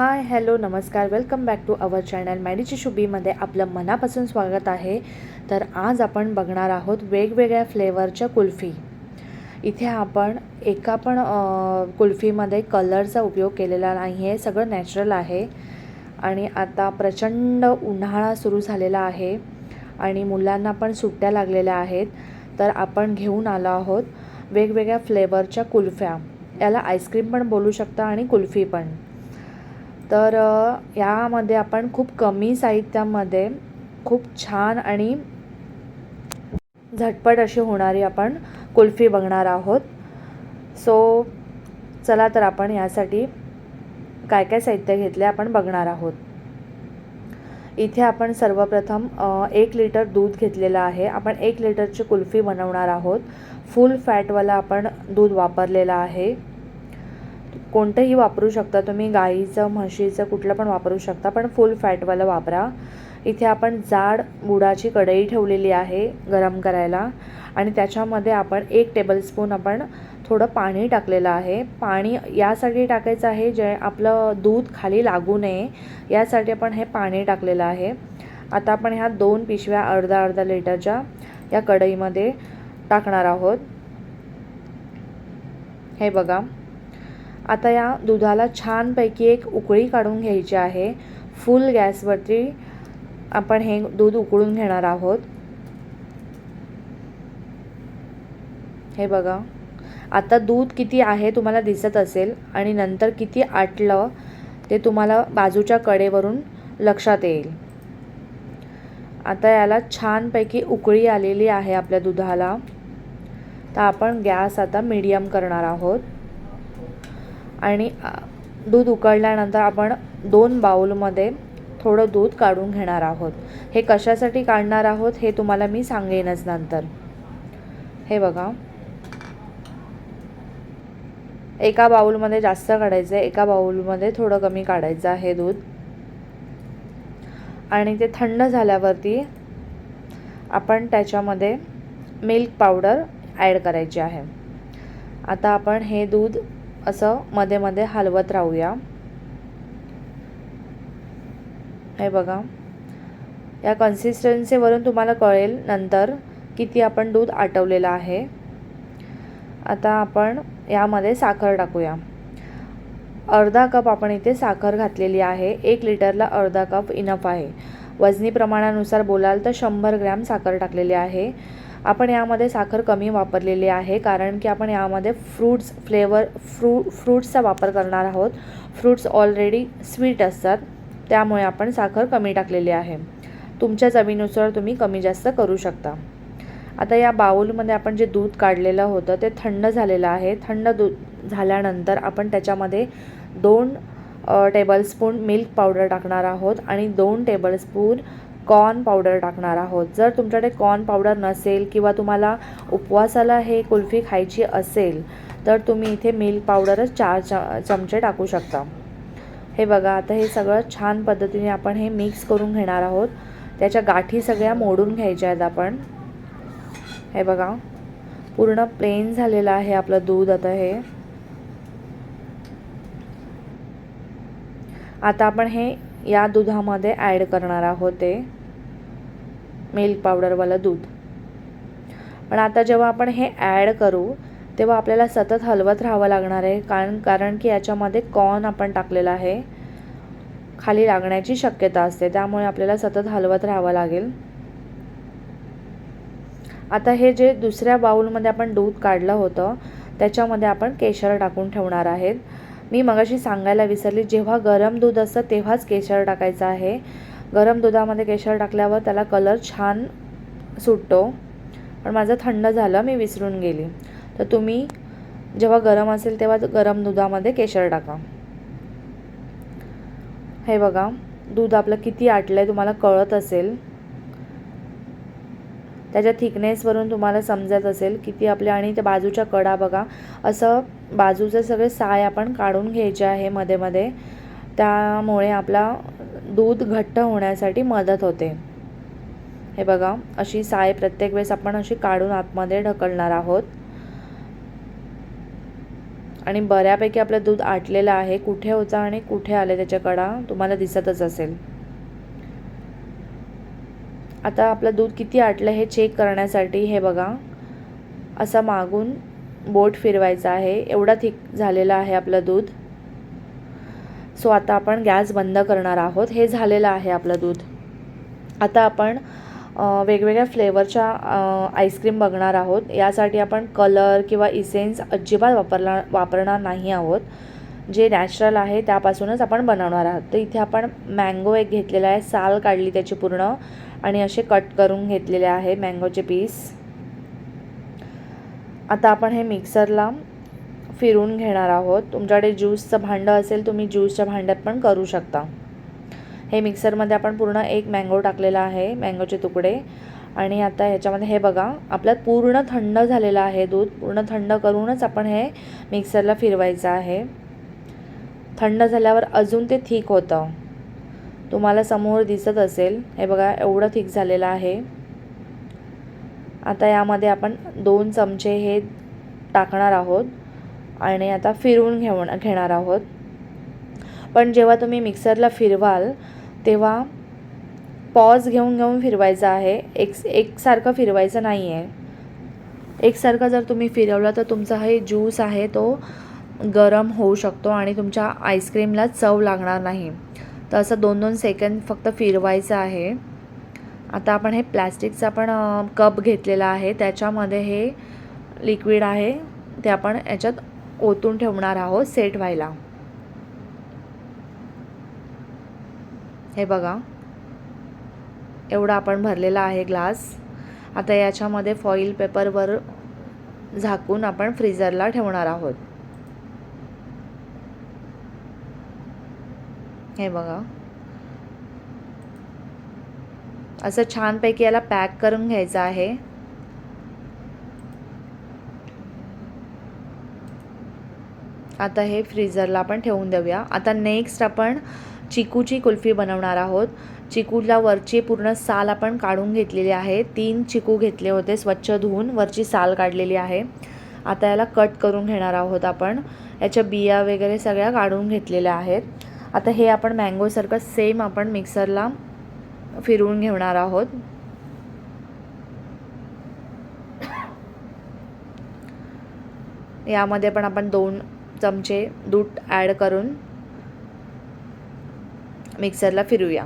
हाय hello नमस्कार. Welcome back to our channel. मॅडीची शुबीमध्ये आपलं मनापासून स्वागत आहे. तर आज आपण बघणार आहोत वेगवेगळ्या फ्लेवरच्या कुल्फी. इथे आपण एका पण कुल्फीमध्ये कलरचा उपयोग केलेला नाही आहे. सगळं नॅचरल आहे. आणि आता प्रचंड उन्हाळा सुरू झालेला आहे. आणि मुलांना पण सुट्ट्या लागलेल्या आहेत. तर आपण घेऊन आलो आहोत वेगवेगळ्या फ्लेवरच्या कुल्फ्या. याला आईस्क्रीम पण बोलू शकता आणि कुल्फी पण. तर यामध्ये आपण खूप कमी साहित्यामध्ये खूप छान आणि झटपट अशी होणारी आपण कुल्फी बघणार आहोत. सो चला तर आपण यासाठी काय काय साहित्य घेतले आपण बघणार आहोत. इथे आपण सर्वप्रथम एक लिटर दूध घेतलेलं आहे. आपण एक लिटरची कुल्फी बनवणार आहोत. फुल फॅटवाला आपण दूध वापरलेलं आहे. कोणतंही वापरू शकता. तुम्ही गाईचं म्हशीचं कुठलं पण वापरू शकता पण फुल फॅटवालं वापरा. इथे आपण जाड बुडाची कढई ठेवलेली आहे गरम करायला. आणि त्याच्यामध्ये आपण एक टेबलस्पून आपण थोडं पाणी टाकलेलं आहे. पाणी यासाठी टाकायचं आहे जे आपलं दूध खाली लागू नये. यासाठी आपण हे पाणी टाकलेलं आहे. आता आपण ह्या दोन पिशव्या अर्धा अर्धा लिटरच्या या कढईमध्ये टाकणार आहोत. हे बघा. आता या दुधाला छानपैकी एक उकळी काढून घ्यायची आहे. फुल गॅसवरती आपण हे दूध उकळून घेणार आहोत. हे बघा. आता दूध किती आहे तुम्हाला दिसत असेल आणि नंतर किती आटलं ते तुम्हाला बाजूच्या कडेवरून लक्षात येईल. आता याला छानपैकी उकळी आलेली आहे आपल्या दुधाला. तर आपण गॅस आता मीडियम करणार आहोत. आणि दूध उकळल्यानंतर आपण दोन बाउलमध्ये थोडं दूध काढून घेणार आहोत. हे कशासाठी काढणार आहोत हे तुम्हाला मी सांगेनच नंतर. हे बघा. एका बाउलमध्ये जास्त काढायचं आहे एका बाउलमध्ये थोडं कमी काढायचं आहे दूध. आणि ते थंड झाल्यावरती आपण त्याच्यामध्ये मिल्क पावडर ॲड करायची आहे. आता आपण हे दूध असं मध्ये मध्ये हलवत राहूया. हे बघा. या कन्सिस्टन्सीवरून तुम्हाला कळेल नंतर किती आपण दूध आटवलेलं आहे. आता आपण यामध्ये साखर टाकूया. अर्धा कप आपण इथे साखर घातलेली आहे. एक लिटरला अर्धा कप इनफ आहे. वजनी प्रमाणानुसार बोलाल तर शंभर ग्रॅम साखर टाकलेली आहे. आपण यामध्ये साखर कमी वापरलेली आहे कारण की आपण यामध्ये फ्रूट्स फ्लेवर फ्रू फ्रूट्सचा वापर करणार आहोत. फ्रूट्स ऑलरेडी स्वीट असतात त्यामुळे आपण साखर कमी टाकलेली आहे. तुमच्या चवीनुसार तुम्ही कमी जास्त करू शकता. आता या बाऊलमध्ये आपण जे दूध काढलेलं होतं ते थंड झालेलं आहे. थंड दूध झाल्यानंतर आपण त्याच्यामध्ये दोन टेबलस्पून मिल्क पावडर टाकणार आहोत आणि दोन टेबलस्पून कॉर्न पावडर टाकणार आहोत. जर तुमच्याकडे कॉर्न पावडर नसेल किंवा तुम्हाला उपवासाला हे कुल्फी खायची असेल तर तुम्ही इथे मिल्क पावडरच चार च चमचे टाकू शकता. हे बघा आता हे सगळं छान पद्धतीने आपण हे मिक्स करून घेणार आहोत. त्याच्या गाठी सगळ्या मोडून घ्यायच्या आहेत आपण. हे बघा पूर्ण प्लेन झालेलं आहे आपलं दूध आता हे. आता आपण हे या दुधामध्ये ॲड करणार आहोत ते मिल्क पावडरवालं दूध. पण आता जेव्हा आपण हे ॲड करू तेव्हा आपल्याला सतत हलवत राहावं लागणार आहे कारण कारण की याच्यामध्ये कॉर्न आपण टाकलेला आहे. खाली लागण्याची शक्यता असते त्यामुळे आपल्याला सतत हलवत राहावं लागेल. आता हे जे दुसऱ्या बाउलमध्ये आपण दूध काढलं होतं त्याच्यामध्ये आपण केशर टाकून ठेवणार आहेत. मी मगाशी सांगायला विसरली जेव्हा गरम दूध असतं तेव्हाच केशर टाकायचं आहे. गरम दुधामध्ये केशर टाकल्यावर त्याला कलर छान सुटतो. पण माझं थंड झालं मी विसरून गेली. तर तुम्ही जेव्हा गरम असेल तेव्हा गरम दुधामध्ये केशर टाका. हे बघा दूध आपलं किती आटलं आहे तुम्हाला कळत असेल. त्याच्या थिकनेसवरून तुम्हाला समजत असेल किती आपल्या आणि त्या बाजूच्या कडा बघा. असं बाजूचे सगळे साय आपण काढून घ्यायचे आहे मध्ये मध्ये. त्यामुळे आपला दूध घट्ट होण्यासाठी मदत होते. हे बघा अशी साय प्रत्येक वेळेस आपण अशी काढून आतमध्ये ढकलणार आहोत. आणि बऱ्यापैकी आपलं दूध आटलेलं आहे. कुठे होता आणि कुठे आले त्याच्या कडा तुम्हाला दिसतच असेल. आता आपलं दूध किती आटलं हे चेक करण्यासाठी हे बघा. असं मागून बोट फिरवायचा आहे. एवढा थिक झालेलं आहे आपलं दूध. सो आता आपण गॅस बंद करणार आहोत. हे झालेलं आहे आपलं दूध. आता आपण वेगवेगळ्या फ्लेवरच्या आईस्क्रीम बघणार आहोत. यासाठी आपण कलर किंवा इसेन्स अजिबात वापरला वापरणार नाही आहोत. जे नॅचरल आहे त्यापासूनच आपण बनवणार आहोत. तर इथे आपण मँगो एक घेतलेला आहे. साल काढली त्याची पूर्ण. आणि असे कट करून घेतलेले आहे मँगोचे पीस आता आपण हे मिक्सरला फिरून घेणार आहोत. तुमच्याकडे ज्यूसचं भांडं असेल तुम्ही ज्यूसच्या भांड्यात पण करू शकता. हे मिक्सरमध्ये आपण पूर्ण एक मँगो टाकलेला आहे मँगोचे तुकडे. आणि आता ह्याच्यामध्ये हे बघा आपल्यात पूर्ण थंड झालेलं आहे दूध. पूर्ण थंड करूनच आपण हे मिक्सरला फिरवायचं आहे. थंड झाल्यावर अजून ते थिक होतं. तुम्हाला समोर दिसत असेल. हे बघा एवढं थिक झालेलं आहे. आता यामध्ये आपण दोन चमचे हे टाकणार आहोत आणि आता फिरवून घेऊन घेणार आहोत. पण जेव्हा तुम्ही मिक्सरला फिरवाल तेव्हा पॉज घेऊन घेऊन फिरवायचं आहे. एक एकसारखं फिरवायचं नाही आहे एकसारखं जर तुम्ही फिरवलं तर तुमचा हे ज्यूस आहे तो गरम होऊ शकतो आणि तुमच्या आईस्क्रीमला चव लागणार नाही. तर असं दोन दोन सेकंद फक्त फिरवायचं आहे. आता आपण हे प्लॅस्टिकचा आपण कप घेतलेला आहे. त्याच्यामध्ये हे लिक्विड आहे. ते आपण याच्यात ओतून ठेवणार आहोत सेट व्हायला. हे बघा. एवढा आपण भरलेला आहे ग्लास. आता याच्यामध्ये फॉईल पेपरवर झाकून आपण फ्रीजरला ठेवणार आहोत. हे बघा. असं छानपैकी याला पॅक करून घ्यायचं आहे. आता हे फ्रीजरला आपण ठेवून देऊया. आता नेक्स्ट आपण चिकूची कुल्फी बनवणार आहोत. चिकूला वरची पूर्ण साल आपण काढून घेतलेली आहे. तीन चिकू घेतले होते स्वच्छ धुवून वरची साल काढलेली आहे. आता याला कट करून घेणार आहोत आपण. याच्या बिया वगैरे सगळ्या काढून घेतलेल्या आहेत. आता हे आपण मँगोसारखं सेम आपण मिक्सरला फिरवून घेणार आहोत. यामध्ये पण आपण दोन चमचे दूध ॲड करून मिक्सरला फिरूया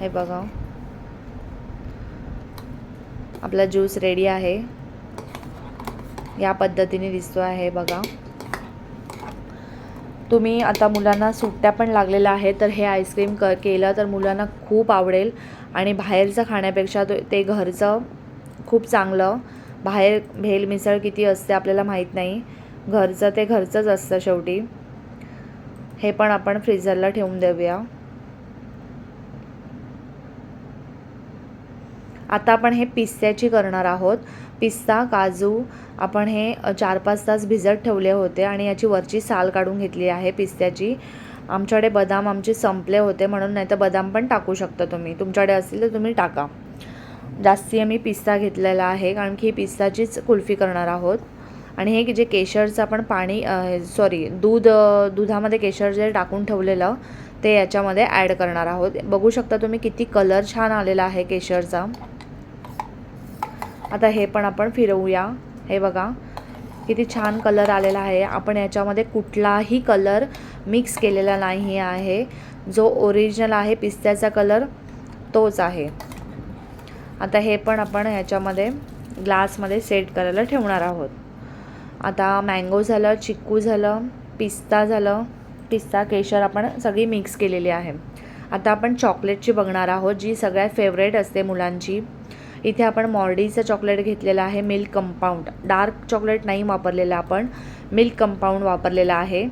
हे बघा. आपला ज्यूस रेडी आहे. या पद्धतीने दिसतो आहे बघा. तुम्ही आता मुलांना सुट्ट्या पण लागलेल्या आहेत तर हे आईस्क्रीम क केलं तर मुलांना खूप आवडेल. आणि बाहेरचं खाण्यापेक्षा ते घरचं खूप चांगलं. बाहेर भेल मिसळ किती असते आपल्याला माहीत नाही. घरचं ते घरचंच असतं शेवटी. हे पण आपण फ्रीझरला ठेवून देऊया. आता आपण हे पिस्त्याची करणार आहोत. पिस्ता काजू आपण हे चार पाच तास भिजत ठेवले होते आणि याची वरची साल काढून घेतली आहे पिस्त्याची. आमच्याकडे बदाम आमचे संपले होते म्हणून नाही तर बदाम पण टाकू शकता तुम्ही. तुमच्याकडे असतील तर तुम्ही टाका. जास्ती आम्ही पिस्ता घेतलेला आहे कारण की पिस्ताचीच कुल्फी करणार आहोत. आणि हे जे केशरचं आपण पाणी सॉरी दूध दुधामध्ये केशर जे टाकून ठेवलेलं ते याच्यामध्ये ॲड करणार आहोत. बघू शकता तुम्ही किती कलर छान आलेला आहे केशरचा. आता हे पण आपण फिरवूया. हे बघा किती छान कलर आलेला आहे. आपण याच्यामध्ये कुठलाही कलर मिक्स केलेला नाही आहे. जो ओरिजिनल आहे पिस्त्याचा कलर तोच आहे. आता हे पण आपण ह्याच्यामध्ये ग्लासमध्ये सेट करायला ठेवणार आहोत. आता मँगो झालं चिक्कू झालं पिस्ता झालं. पिस्ता केशर आपण सगळी मिक्स केलेली आहे. आता आपण चॉकलेटची बघणार आहोत जी सगळ्यात फेवरेट असते मुलांची. इथे आपण मॉर्डीचं चॉकलेट घेतलेलं आहे मिल्क कंपाऊंड. डार्क चॉकलेट नाही वापरलेलं आपण मिल्क कंपाऊंड वापरलेलं आहे.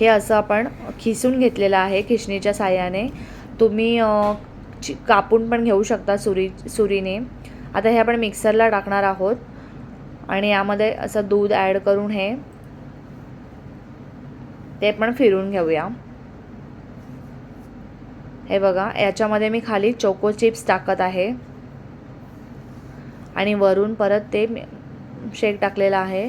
हे असं आपण खिसून घेतलेलं आहे खिसणीच्या साह्याने. तुम्ही चि कापून पण घेऊ शकता सुरी सुरीने. आता हे आपण मिक्सरला टाकणार आहोत आणि यामध्ये असं दूध ॲड करून हे ते पण फिरून घेऊया. हे बघा याच्यामध्ये मी खाली चोको चिप्स टाकत आहे. आणि वरून परत ते शेक टाकलेला आहे.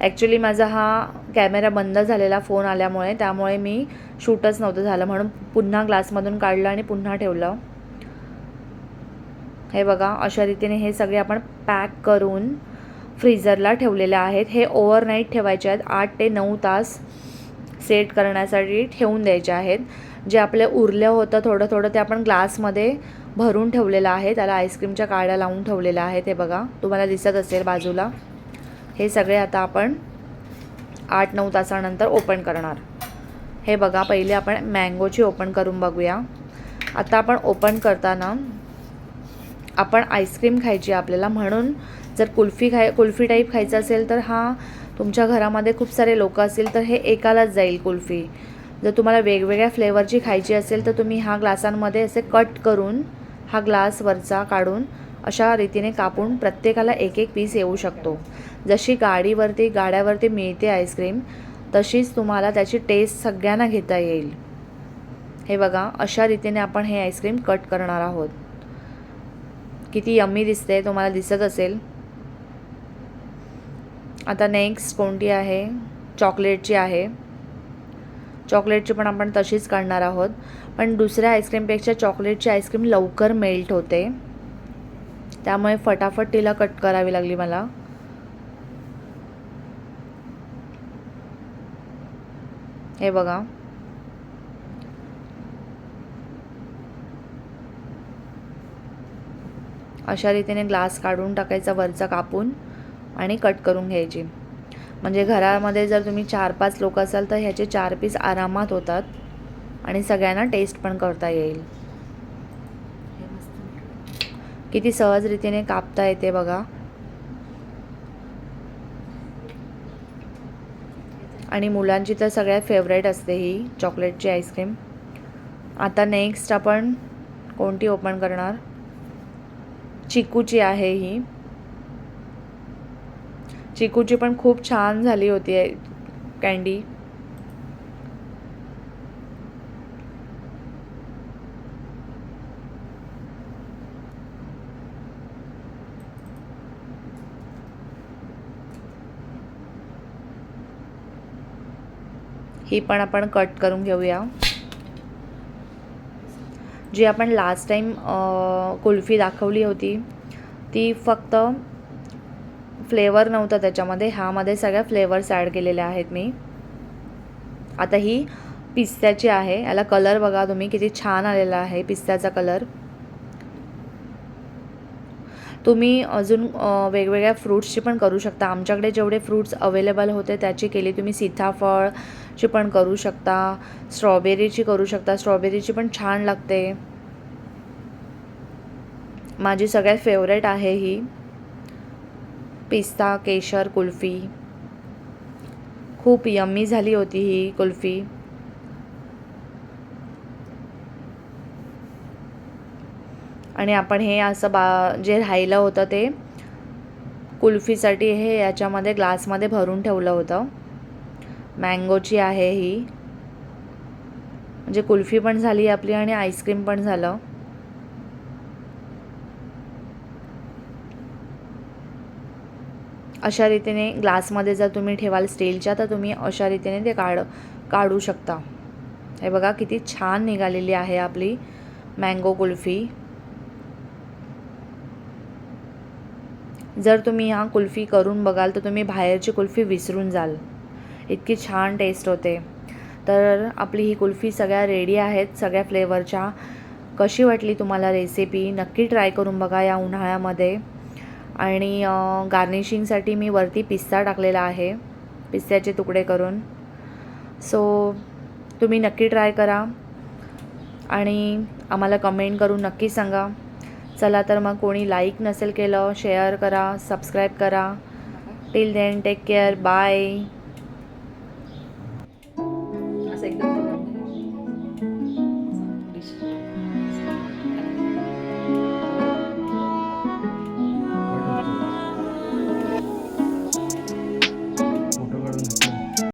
ॲक्च्युली माझा हा कॅमेरा बंद झालेला फोन आल्यामुळे त्यामुळे मी शूटच नव्हतं झालं. म्हणून पुन्हा ग्लासमधून काढलं आणि पुन्हा ठेवलं. हे बघा अशा रीतीने हे सगळे आपण पॅक करून फ्रीझरला ठेवलेले आहेत. हे ओव्हरनाईट ठेवायचे आहेत. आठ ते नऊ तास सेट करण्यासाठी ठेवून द्यायचे आहेत. जे आपले उरलं होतं थोडं थोडं ते आपण ग्लासमध्ये भरून ठेवलेलं आहे. त्याला आईस्क्रीमच्या काड्या लावून ठेवलेल्या आहेत हे बघा. तुम्हाला दिसत असेल बाजूला. हे सगळे आता आपण आठ नऊ तासानंतर ओपन करणार. हे बघा पहिले आपण मँगोची ओपन करून बघूया. आता आपण ओपन करताना आपण आईस्क्रीम खायची आपल्याला म्हणून जर कुल्फी खाय कुल्फी टाईप खायचं असेल तर हा तुमच्या घरामध्ये खूप सारे लोक असतील तर हे एकालाच जाईल कुल्फी. जर तुम्हाला वेगवेगळ्या फ्लेवरची खायची असेल तर तुम्ही हा ग्लासांमध्ये असे कट करून हा ग्लास वरचा काढून अशा रीतीने कापून प्रत्येकाला एक एक पीस येऊ शकतो. जशी गाडीवरती गाड्यावरती मिळते आईस्क्रीम तशीच तुम्हाला त्याची टेस्ट सगळ्यांना घेता येईल. हे बघा अशा रीतीने आपण हे आईस्क्रीम कट करणार आहोत. किती यम्मी दिसते तुम्हाला दिसत असेल. आता नेक्स्ट कोणती आहे? चॉकलेटची आहे. चॉकलेटची पण आपण तशीच काढणार आहोत. पण दुसऱ्या आईस्क्रीमपेक्षा चॉकलेटची आईस्क्रीम लवकर मेल्ट होते. त्यामुळे फटाफट तिला कट करावी लागली मला. हे बघा. अशा रीतीने ग्लास काढून टाकायचा वरचा कापून. आणि कट करून घ्यायची. म्हणजे घरामध्ये जर तुम्ही चार पाच लोक असाल तर ह्याचे चार पीस आरामात होतात आणि सगळ्यांना टेस्ट पण करता येईल. किती सहज रीतीने कापता येते बघा. आणि मुलांची तर सगळ्यात फेवरेट असते ही चॉकलेटची आईस्क्रीम आता नेक्स्ट आपण कोणती ओपन करणार? चिकूची आहे ही. चिकूची पण खूप छान झाली होती कँडी ही पण आपण कट करून घेऊया. जी आपण लास्ट टाईम कुल्फी दाखवली होती ती फक्त फ्लेवर नव्हतं त्याच्यामध्ये. ह्यामध्ये सगळ्या फ्लेवर्स ॲड केलेल्या आहेत मी. आता ही पिस्त्याची आहे. याला कलर बघा तुम्ही किती छान आलेला आहे पिस्त्याचा कलर. तुम्ही अजून वेगवेगळ्या फ्रूट्सची पण करू शकता. आमच्याकडे जेवढे फ्रूट्स अवेलेबल होते त्याची केली तुम्ही सीताफळची पण करू शकता. स्ट्रॉबेरीची करू शकता. स्ट्रॉबेरीची पण छान लागते. माझी सगळ्यात फेवरेट आहे ही. पिस्ता केशर कुल्फी. खूप यम्मी झाली होती ही कुल्फी. आणि आपण हे असं बा जे राहिलं होतं ते कुल्फीसाठी हे याच्यामध्ये ग्लासमध्ये भरून ठेवलं होतं. मँगोची आहे ही. म्हणजे कुल्फी पण झाली आपली आणि आईस्क्रीम पण झालं. अशा रीतीने ग्लासमध्ये जर तुम्ही ठेवाल स्टीलच्या तर तुम्ही अशा रीतीने ते काढ काढू शकता. हे बघा किती छान निघालेली आहे आपली मँगो कुल्फी. जर तुम्ही ह्या कुल्फी करून बघाल तर तुम्ही बाहेरची कुल्फी विसरून जाल. इतकी छान टेस्ट होते. तर आपली ही कुल्फी सगळ्या रेडी आहेत सगळ्या फ्लेवरच्या कशी वाटली तुम्हाला रेसिपी नक्की ट्राय करून बघा या उन्हाळ्यामध्ये. आणि गार्निशिंगसाठी मी वरती पिस्ता टाकलेला आहे पिस्त्याचे तुकडे करून. सो तुम्ही नक्की ट्राय करा आणि आम्हाला कमेंट करून नक्की सांगा. चला तर मग कोणी लाईक नसेल केलं शेअर करा सबस्क्राईब करा. Till then take care bye